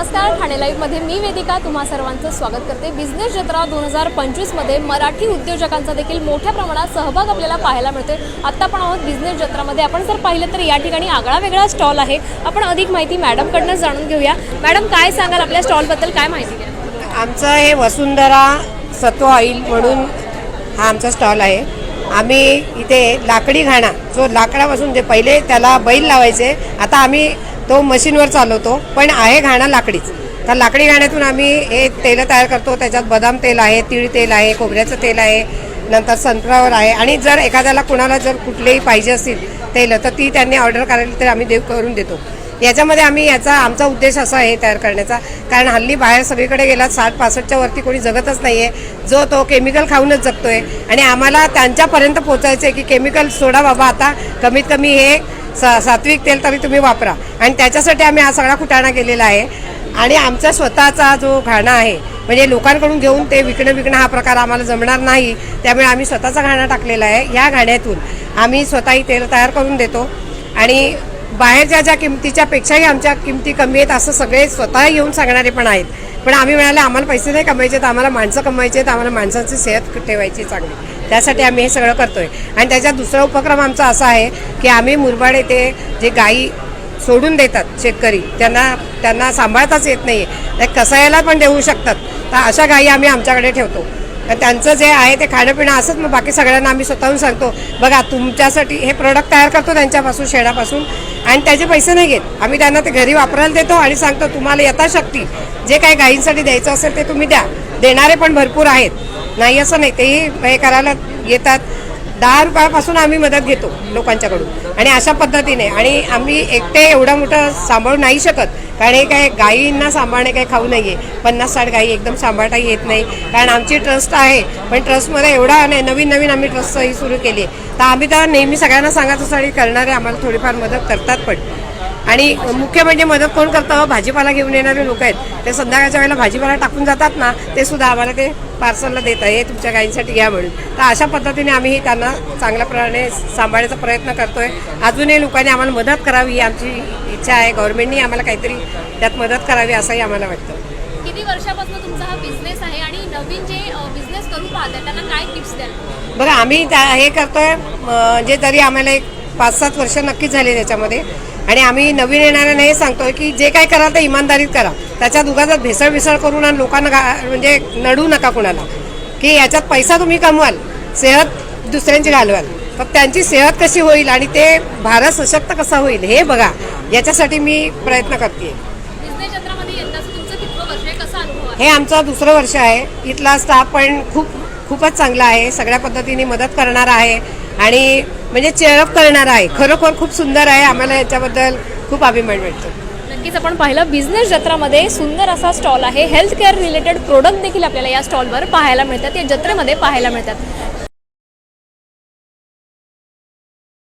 नमस्कार ठाणे लाईव्हमध्ये मी वेदिका. तुम्हा सर्वांचं स्वागत करते. बिझनेस जत्रा दोन हजार पंचवीसमध्ये मराठी उद्योजकांचा देखील मोठ्या प्रमाणात सहभाग आपल्याला पाहायला मिळतोय. आत्ता आपण आहोत बिझनेस जत्रामध्ये. आपण जर पाहिलं तर या ठिकाणी आगळा वेगळा स्टॉल आहे. आपण अधिक माहिती मॅडमकडनं जाणून घेऊया. मॅडम काय सांगाल आपल्या स्टॉलबद्दल? काय माहिती द्या? आमचं हे वसुंधरा सत्व ऑइल म्हणून हा आमचा स्टॉल आहे. आम्ही इथे लाकडी घाणा जो लाकडापासून जे पहिले त्याला बैल लावायचे आता आम्ही तो मशीनवर चालवतो पण आहे घाणा लाकडीच. तर लाकडी घाण्यातून आम्ही हे तेलं तयार करतो त्याच्यात बदाम तेल आहे तीळ तेल आहे खोबऱ्याचं तेल आहे नंतर संत्रावर आहे आणि जर एखाद्याला कुणाला जर कुठलेही पाहिजे असतील तेलं तर ती त्यांनी ऑर्डर करायला तर आम्ही देव करून देतो. याच्यामध्ये आम्ही याचा आमचा उद्देश असा आहे तयार करण्याचा. कारण हल्ली बाहेर सगळीकडे गेला साठ पासष्टच्या वरती कोणी जगतच नाही आहे जो तो केमिकल खाऊनच जगतोय. आणि आम्हाला त्यांच्यापर्यंत पोचायचं आहे की केमिकल सोडा बाबा आता. कमीत कमी हे सा सात्विक तेल तरी तुम्ही वापरा. आणि त्याच्यासाठी आम्ही हा सगळा कुटाणा केलेला आहे. आणि आमचा स्वतःचा जो घाणा आहे म्हणजे लोकांकडून घेऊन ते विकणं विकणं हा प्रकार आम्हाला जमणार नाही. त्यामुळे आम्ही स्वतःचा घाणा टाकलेला आहे. या घाण्यातून आम्ही स्वतःही तेल तयार करून देतो. आणि बाहेरच्या ज्या किमतीच्या पेक्षाही आमच्या किमती कमी आहेत असं सगळे स्वतः येऊन सांगणारे पण आहेत. पण आम्ही म्हणाले आम्हाला पैसे नाही कमायचे तर आम्हाला माणसं कमायचे आहेत आम्हाला माणसांची सेहत ठेवायची चांगली. त्यासाठी आम्ही हे सगळं करतोय. आणि त्याच्यात दुसरा उपक्रम आमचा असा आहे की आम्ही मुरबाड येथे जे गायी सोडून देतात शेतकरी त्यांना त्यांना सांभाळताच येत नाही आहे कसायला पण देऊ शकतात. तर अशा गायी आम्ही आमच्याकडे ठेवतो. तर त्यांचं जे आहे ते खाणं पिणं असंच मग बाकी सगळ्यांना आम्ही स्वतःहून सांगतो बघा तुमच्यासाठी हे प्रोडक्ट तयार करतो त्यांच्यापासून शेणापासून आणि त्याचे पैसे नाही घेत. आम्ही त्यांना ते घरी वापरायला देतो आणि सांगतो तुम्हाला यथाशक्ती जे काही गायींसाठी द्यायचं असेल ते तुम्ही द्या. देणारे पण भरपूर आहेत. नाही असं नाही. तेही हे करायला येतात. दहा रुपयापासून आम्ही मदत घेतो लोकांच्याकडून. आणि अशा पद्धतीने आणि आम्ही एकटे एवढं मोठं सांभाळू नाही शकत. कारण हे काय गायींना सांभाळणे काही खाऊ नाही आहे पन्नास साठ गायी एकदम सांभाळता येत नाही. कारण आमची ट्रस्ट आहे पण ट्रस्टमध्ये एवढा नाही नवीन नवीन आम्ही ट्रस्टही सुरू केली आहे तर आम्ही तर नेहमी सगळ्यांना सांगत असतो आणि करणारे आम्हाला थोडीफार मदत करतात पण. आणि मुख्य म्हणजे मदत कोण करतं? भाजीपाला घेऊन येणारे लोक आहेत. ते संध्याकाळच्या वेळेला भाजीपाला टाकून जातात ना ते सुद्धा आम्हाला ते पार्सलला देत आहे तुमच्या गायींसाठी घ्या म्हणून. तर अशा पद्धतीने आम्ही त्यांना चांगल्या प्रमाणे सांभाळण्याचा प्रयत्न करतोय. अजूनही लोकांनी आम्हाला मदत करावी ही आमची इच्छा आहे. गव्हर्नमेंटनी आम्हाला काहीतरी त्यात मदत करावी असंही आम्हाला वाटतं. किती वर्षापासून तुमचा हा बिझनेस आहे आणि नवीन जे बिझनेस करू पाहतात त्यांना काय टिप्स द्याल? बघा आम्ही हे करतोय म्हणजे तरी आम्हाला एक पाच सात वर्ष नक्कीच झाली त्याच्यामध्ये. आणि आम्ही नवीन येणाऱ्यांना हे सांगतोय की जे काय कराल ते इमानदारीत करा. त्याच्यात उगाच भेसळ विसळ करून आणि लोकांना म्हणजे नडू नका कुणाला. की याच्यात पैसा तुम्ही कमवाल सेहत दुसऱ्यांची घालवाल. पण त्यांची सेहत कशी होईल आणि ते भारत सशक्त कसा होईल हे बघा. याच्यासाठी मी प्रयत्न करते हे आमचं दुसरं वर्ष आहे. इथला स्टाफ पण खूप खूपच चांगला आहे. सगळ्या पद्धतीने मदत करणारा आहे. आणि म्हणजे चेअरअप करणार आहे. खरोखर खूप सुंदर आहे. आम्हाला याच्याबद्दल खूप अभिमान वाटतो. नक्कीच आपण पाहिलं बिझनेस जत्रामध्ये सुंदर असा स्टॉल आहे. हेल्थ केअर रिलेटेड प्रोडक्ट देखील आपल्याला या स्टॉलवर पाहायला मिळतात. या जत्रेमध्ये पाहायला मिळतात.